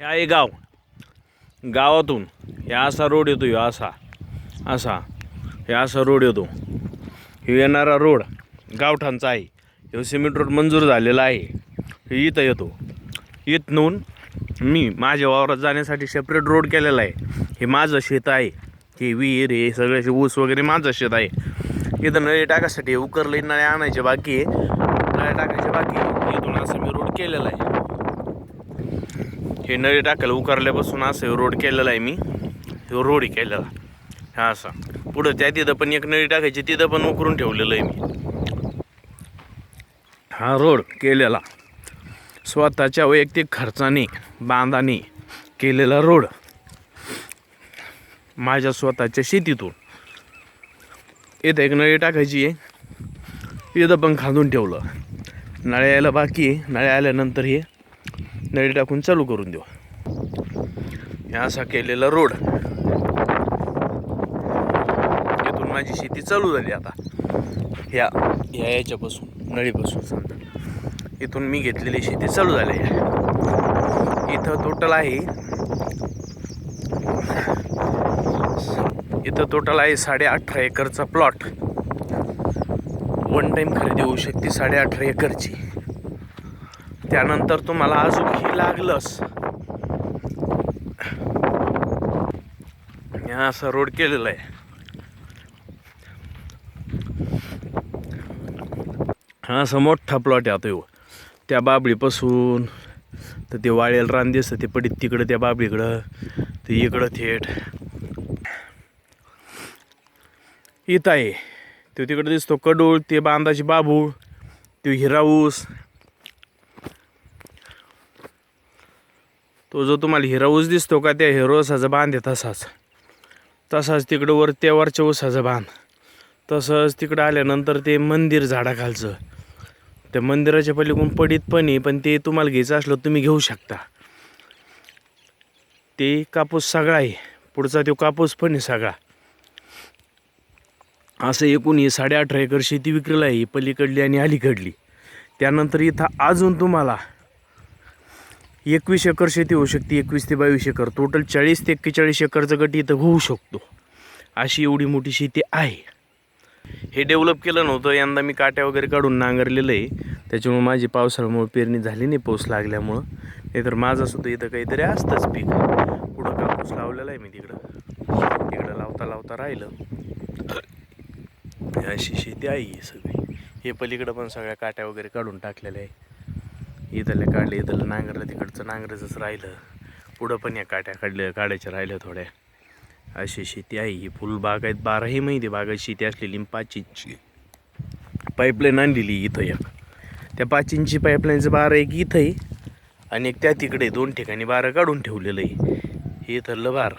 हे आहे गाव. गावातून ह्या असा रोड येतो ह्यो असा असा हे असा रोड येतो. हे येणारा रोड गावठाणचा आहे. ह्यो सिमेंट रोड मंजूर झालेला आहे. हे इथं येतो. इथून मी माझ्या वावरात जाण्यासाठी सेपरेट रोड केलेला आहे. हे माझं शेत आहे. हे विहीर हे सगळ्याचे असे ऊस वगैरे माझं शेत आहे. इथं नळी टाकायसाठी उकरले नळे आणायचे बाकी आहे. नळे टाकायचे बाकी इथून असं मी रोड केलेला आहे. हे नळी टाकायला उकारल्यापासून असं रोड केलेला आहे मी. तो रोड केलेला. हा असा. पुढं त्या तिथं पण एक नळी टाकायची तिथं पण उकरून ठेवलेलं आहे मी. हा रोड केलेला. स्वतःच्या वैयक्तिक खर्चाने बांधाने केलेला रोड. माझ्या स्वतःच्या शेतीतून. इथं एक नळी टाकायची आहे. इथं पण खांदून ठेवलं. नळ्या यायला बाकी आहे. नळ्या आल्यानंतर हे नळी टाकून चालू करून देऊ. हे असा केलेला रोड. इथून माझी शेती चालू झाली आता. ह्या ह्या याच्यापासून नळीपासून समजा. इथून मी घेतलेली शेती चालू झाली आहे. इथं टोटल आहे. इथं टोटल आहे साडे अठरा एकरचा प्लॉट वन टाईम खरेदी होऊ शकते साडे अठरा एकरची. त्यानंतर तुम्हाला अजून ही लागलंच असं रोड केलेला आहे. हा असा मोठा प्लॉट आहे आता ह्यो. त्या बाबळीपासून तर ते वाळेल रान दिसतं ते पडीत तिकडं त्या बाबळीकडं ते इकडं थेट. इथं आहे. तो तिकडं दिसतो कडूळ ते बांधाची बाबूळ तो हिराऊस. तो जो तुम्हाला हिरा ऊस दिसतो का त्या हिरो ऊसाचा बांध आहे तसाच. तसाच तिकडं वर त्या वरच्या ऊसाचा बांध. तसंच तिकडं आल्यानंतर ते मंदिर झाडाखालचं. त्या मंदिराच्या पलीकडून पडीत पण आहे पण ते तुम्हाला घ्यायचं असलं तुम्ही घेऊ शकता. ते कापूस सगळा आहे. पुढचा तो कापूस पण आहे सगळा. असं एकूण ही साडे अठरा एकर शेती विक्रीला आहे ही पलीकडली आणि अलीकडली. त्यानंतर इथं अजून तुम्हाला एकवीस एकर शेती होऊ शकते एकवीस ते बावीस एकर. टोटल चाळीस ते एक्केचाळीस एकरचं गट इथं होऊ शकतो. अशी एवढी मोठी शेती आहे. हे डेव्हलप केलं नव्हतं. यंदा मी काट्या वगैरे काढून नांगरलेलं आहे. त्याच्यामुळे माझी पावसाळ्यामुळे पेरणी झाली नाही पाऊस लागल्यामुळं. नाहीतर माझं सुद्धा इथं काहीतरी असतंच पीक. पुढं कापूस लावलेला आहे मी तिकडं. तिकडं लावता लावता राहिलं. अशी शेती आहे सगळी. हे पलीकडं पण सगळ्या काट्या वगैरे काढून टाकलेल्या आहे. इथले काढले इथलं नांगरलं तिकडचं नांगराचंच राहिलं. पुढं पण या काट्या काढल्या काढायच्या राहिल्या थोड्या. अशी शेती आहे ही. फुल बागायत बाराही महिने बागायत शेती असलेली पाच इंची पाईपलाईन आणलेली इथं एक. त्या पाच इंची पाईपलाईनचं बारा एक इथं आहे. आणि एक त्या तिकडे दोन ठिकाणी बारा काढून ठेवलेलं आहे. हे इथलं बार.